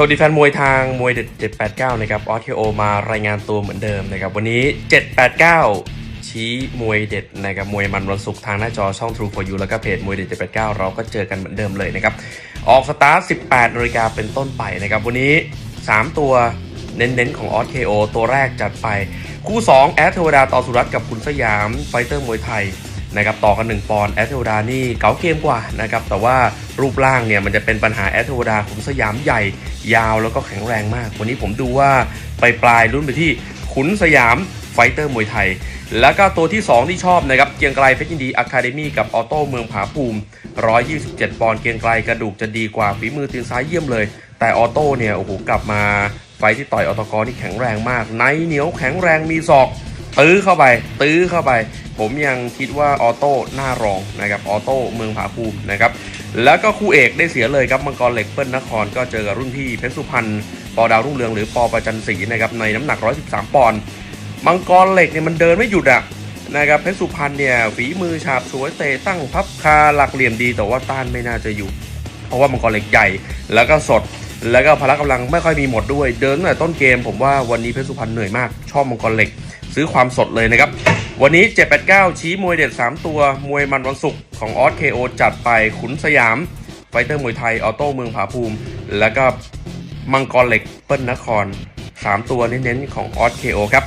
สวัสดีแฟนมวยทางมวยเด็ด789 นะครับออสเคโอมารายงานตัวเหมือนเดิมนะครับ วันนี้ 789 ชี้มวยเด็ดนะครับมวยมันวันศุกร์ทางหน้าจอช่อง True for You แล้วก็เพจมวยเด็ด789 เราก็เจอกันเหมือนเดิมเลยนะครับ ออกสตาร์ท 18นาฬิกาเป็นต้นไปนะครับ วันนี้ 3 ตัวเน้นๆ ของออสเคโอตัวแรกจัดไป คู่ 2 แอดเทวดาต่อสุรัตน์กับคุณสยามไฟเตอร์มวยไทย นะครับต่อกัน 1 ปอนด์แอตเทวดานี่เก๋าเกมกว่านะครับแต่ว่ารูปร่างเนี่ยมันจะเป็นปัญหาแอตเทวดาขุนสยามใหญ่ยาวแล้วก็แข็งแรงมาก วันนี้ผมดูว่าไปปลายรุ่นไปที่ขุนสยามไฟเตอร์มวยไทย แล้วก็ตัวที่ 2 ที่ชอบนะครับเกียงไกลเพชรยินดีอะคาเดมี่กับออโต้เมืองผาภูมิ 127 ปอนด์เกียงไกลกระดูกจะดีกว่าฝีมือตีนซ้ายเยี่ยมเลย แต่ออโต้เนี่ยโอ้โหกลับมาไฟที่ต่อยออตกรนี่แข็งแรงมาก ในเหนียวแข็งแรงมีศอก ตื้อเข้าไป ตื้อเข้าไป ผมยังคิดว่าออโต้หน้ารองนะครับออโต้เมืองผาภูมินะครับแล้วก็คู่เอกได้เสียเลยครับมังกรเหล็กเปิ้ลนครก็เจอกับรุ่นพี่เพชรสุพรรณปอดาวรุ่งเรืองหรือปอประจันศรีนะครับในน้ำหนัก 113 ปอนด์มังกรเหล็กเนี่ยมันเดินไม่หยุดอะนะครับเพชรสุพรรณเนี่ยฝีมือฉาบสวยเตะตั้งพับคาหลักเหลี่ยมดีแต่ว่าต้านไม่น่าจะอยู่ เพราะว่ามังกรเหล็กใหญ่แล้วก็สด แล้วก็พละกำลังไม่ค่อยมีหมดด้วย เดินตั้งแต่ต้นเกมผมว่าวันนี้เพชรสุพรรณเหนื่อยมากชอบมังกรเหล็ก ซื้อความสดเลยนะครับ วันนี้ 789 ชี้มวยเด็ด 3 ตัว มวยมันวันศุกร์ของออสเคโอจัดไปขุนสยาม ไฟเตอร์มวยไทย ออโต้เมืองผาภูมิ แล้วก็มังกรเหล็กเปิ้ลนคร 3 ตัวเน้นๆของออสเคโอครับ